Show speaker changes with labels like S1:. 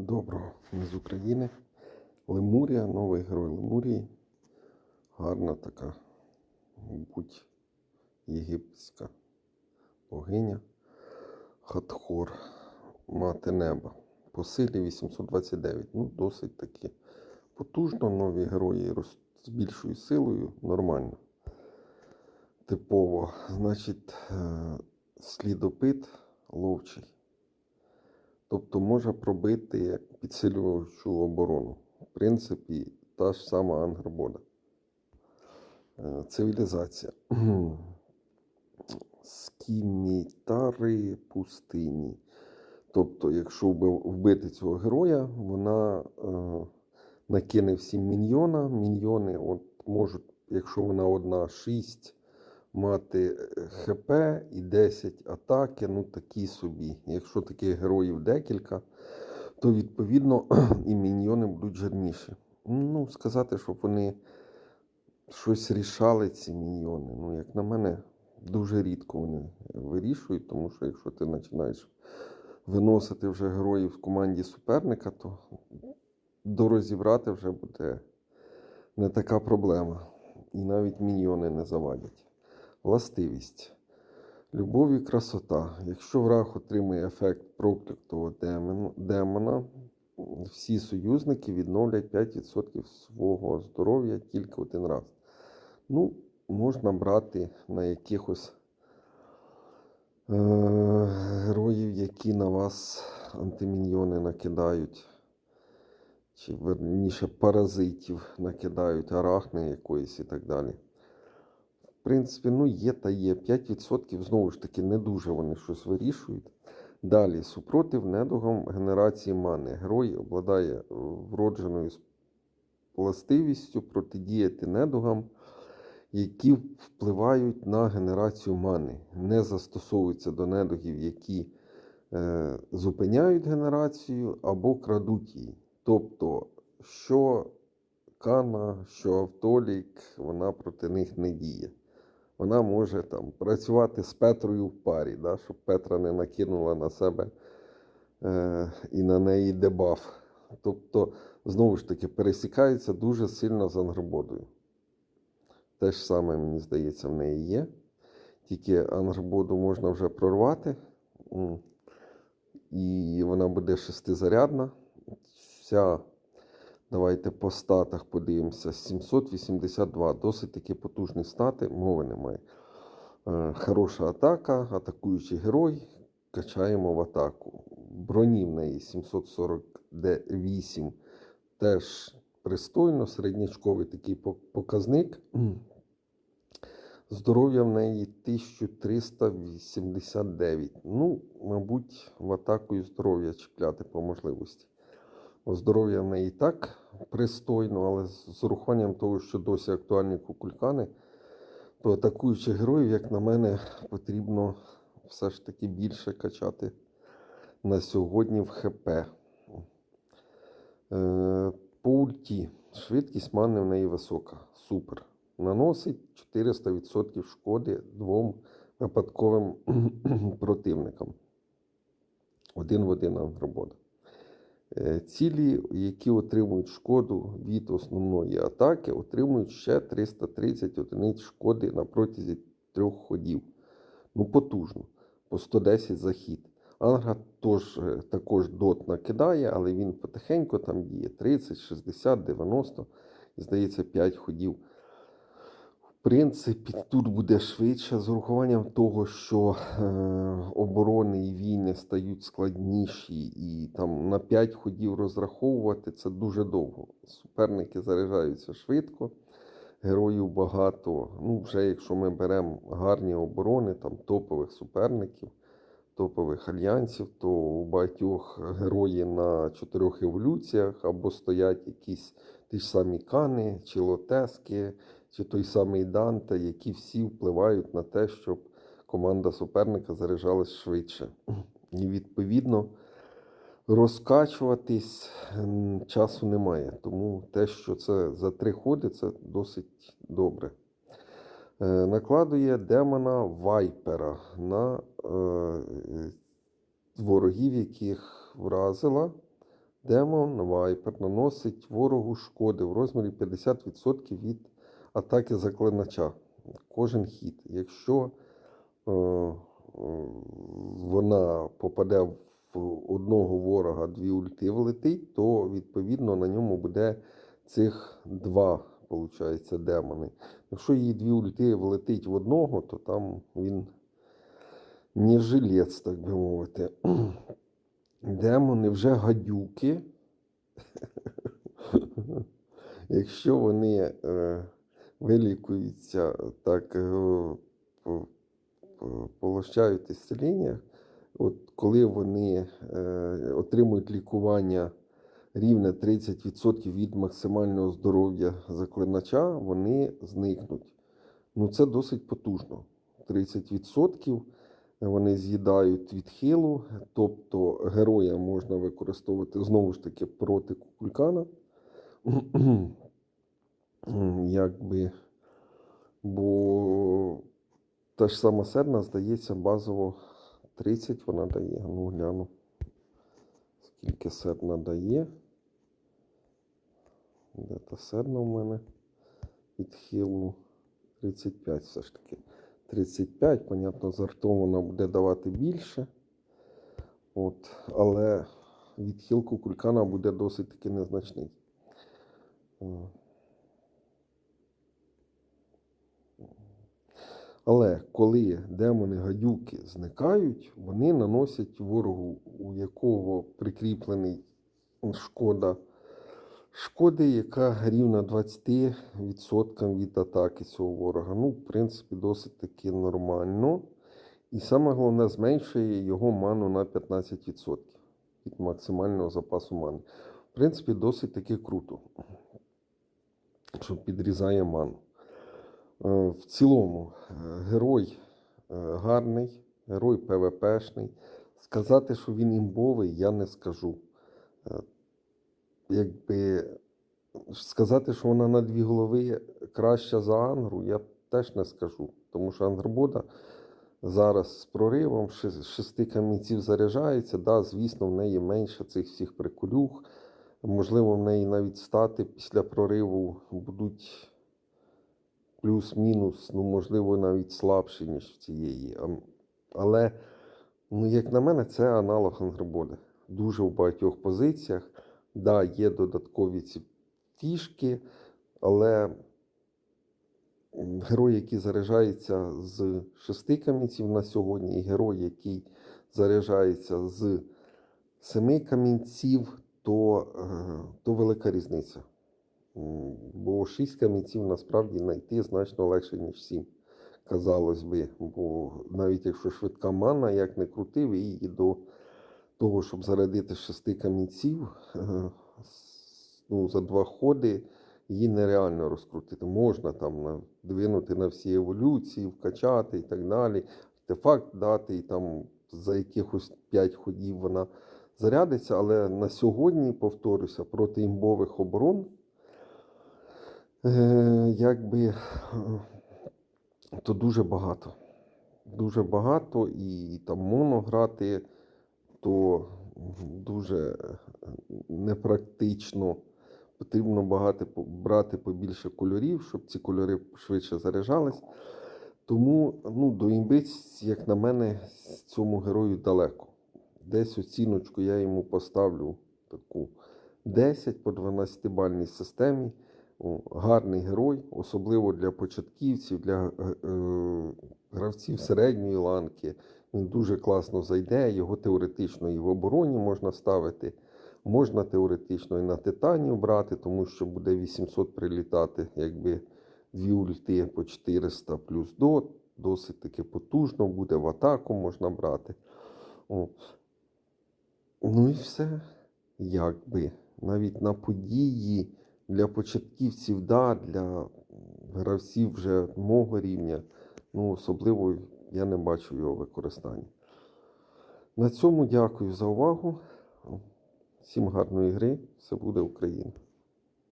S1: Доброго ми з України. Лемурія, новий герой Лемурії. Гарна така, мабуть, єгипетська богиня. Хатхор, мати неба. По силі 829. Ну, досить таки потужно. Нові герої з більшою силою. Нормально. Типово. Значить, е, слідопит ловчий. Тобто може пробити підсилювачу оборону. В принципі, та ж сама Ангрбода. Е, Цивілізація. Скімітари пустині. Тобто, якщо вбити цього героя, вона е, накине всім міньйона. Міньйони от, можуть, якщо вона одна 6, мати е, ХП і 10 атаки, ну такі собі. Якщо таких героїв декілька, то відповідно і міньйони будуть жирніші. Ну, сказати, щоб вони щось рішали, ці міньйони. Ну, як на мене, дуже рідко вони вирішують, тому що якщо ти починаєш виносити вже героїв в команді суперника, то дорозібрати вже буде не така проблема. І навіть міньйони не завадять. Властивість. Любов і красота. Якщо враг отримує ефект проклятого демона, всі союзники відновлять 5% свого здоров'я тільки один раз. Ну, можна брати на якихось е- героїв, які на вас антиміньйони накидають. Чи верніше паразитів накидають, арахни якоїсь і так далі. В принципі, ну є та є. 5% знову ж таки не дуже вони щось вирішують. Далі, супротив недугам генерації мани. Герой обладає е, вродженою властивістю протидіяти недугам, які впливають на генерацію мани. Не застосовуються до недугів, які е, зупиняють генерацію або крадуть її. Тобто, що Кана, що Автолік, вона проти них не діє. Вона може там працювати з Петрою в парі, да, щоб Петра не накинула на себе е, і на неї дебаф. Тобто, знову ж таки, пересікається дуже сильно з Ангрбодою. Те ж саме, мені здається, в неї є. Тільки Ангрбоду можна вже прорвати, і вона буде шестизарядна. Вся Давайте по статах подивимося. 782. Досить такі потужні стати, мови немає. Е, Хороша атака, атакуючий герой. Качаємо в атаку. Броні в неї 748. Теж пристойно, середнячковий такий показник. Здоров'я в неї 1389. Ну, мабуть, в атаку і здоров'я чіпляти по можливості. Здоров'я в неї і так пристойно, але з урахуванням того, що досі актуальні кукулькани, то атакуючих героїв, як на мене, потрібно все ж таки більше качати на сьогодні в ХП. Е, по ульті. Швидкість мани в неї висока. Супер. Наносить 400% шкоди двом випадковим противникам. Один в один Ангробода. Е, Цілі, які отримують шкоду від основної атаки, отримують ще 330 одиниць шкоди на протязі трьох ходів. Ну, потужно. По 110 захід. Ангра тож, е, також дот накидає, але він потихеньку там діє 30, 60, 90 і здається 5 ходів. Принципі, тут буде швидше з урахуванням того, що е, оборони і війни стають складніші, і там на 5 ходів розраховувати це дуже довго. Суперники заряджаються швидко, героїв багато. Ну, вже якщо ми беремо гарні оборони, там топових суперників, топових альянсів, то у багатьох герої на чотирьох еволюціях або стоять якісь ті ж самі кани, чи лотески, чи той самий Данте, які всі впливають на те, щоб команда суперника заряджалась швидше. І відповідно розкачуватись часу немає. Тому те, що це за три ходи, це досить добре. Е, Накладує демона Вайпера на е, ворогів, яких вразила Демон Вайпер наносить ворогу шкоди в розмірі 50% від атаки заклинача. Кожен хід. Якщо е, е, вона попаде в одного ворога дві ульти влетить, то відповідно на ньому буде цих два, виходить, демони. Якщо її дві ульти влетить в одного, то там він не жилець, так би мовити. Демони вже гадюки. Якщо вони е, вилікуються, так е, по- по- полощають ісцеління, от коли вони е, отримують лікування рівне 30% від максимального здоров'я заклинача, вони зникнуть. Ну, це досить потужно. 30% вони з'їдають відхилу, тобто героя можна використовувати знову ж таки проти кулькана. Якби, бо та ж сама серна, здається, базово 30 вона дає. Ну, гляну. Скільки серна дає. Де та серна в мене? Відхилу 35 все ж таки. 35, понятно, з артом вона буде давати більше. От, але відхил кулькана буде досить таки незначний. Але коли демони гадюки зникають, вони наносять ворогу, у якого прикріплений шкода, шкоди, яка рівна 20% від атаки цього ворога. Ну, в принципі, досить таки нормально. І саме головне, зменшує його ману на 15% від максимального запасу мани. В принципі, досить таки круто, що підрізає ману. Е, В цілому, е, герой е, гарний, герой ПВПшний. Сказати, що він імбовий, я не скажу. Якби сказати, що вона на дві голови краща за Ангру, я теж не скажу. Тому що Ангрбода зараз з проривом шести камінців заряджається. Да, звісно, в неї менше цих всіх приколюх. Можливо, в неї навіть стати після прориву будуть плюс-мінус, ну, можливо, навіть слабші, ніж в цієї. Але, ну, як на мене, це аналог Ангрбоди. Дуже в багатьох позиціях. Да, є додаткові ці фішки, але герой, який заряджається з шести камінців на сьогодні, і герой, який заряджається з семи камінців, то, е, то велика різниця. Бо 6 камінців насправді знайти значно легше, ніж 7, казалось би. Бо навіть якщо швидка мана, як не крутив, її до того, щоб зарядити 6 камінців, е, ну, за два ходи її нереально розкрутити. Можна там надвинути на всі еволюції, вкачати і так далі. Артефакт дати, і там за якихось 5 ходів вона зарядиться. Але на сьогодні, повторюся, проти імбових оборон Е, якби то дуже багато. Дуже багато, і там моно грати, то дуже непрактично. Потрібно багато брати побільше кольорів, щоб ці кольори швидше заряджались. Тому ну, до імбиць, як на мене, цьому герою далеко. Десь оціночку я йому поставлю таку 10 по 12-бальній системі. Гарний герой, особливо для початківців, для е, е, гравців середньої ланки. Він дуже класно зайде. Його теоретично і в обороні можна ставити. Можна теоретично і на титанів брати, тому що буде 800 прилітати, якби дві ульти по 400 плюс до. Досить таки потужно буде в атаку можна брати. О. Ну і все. Якби. Навіть на події для початківців, да, для гравців вже мого рівня. Ну, особливо я не бачу його використання. На цьому дякую за увагу. Всім гарної гри. Все буде Україна.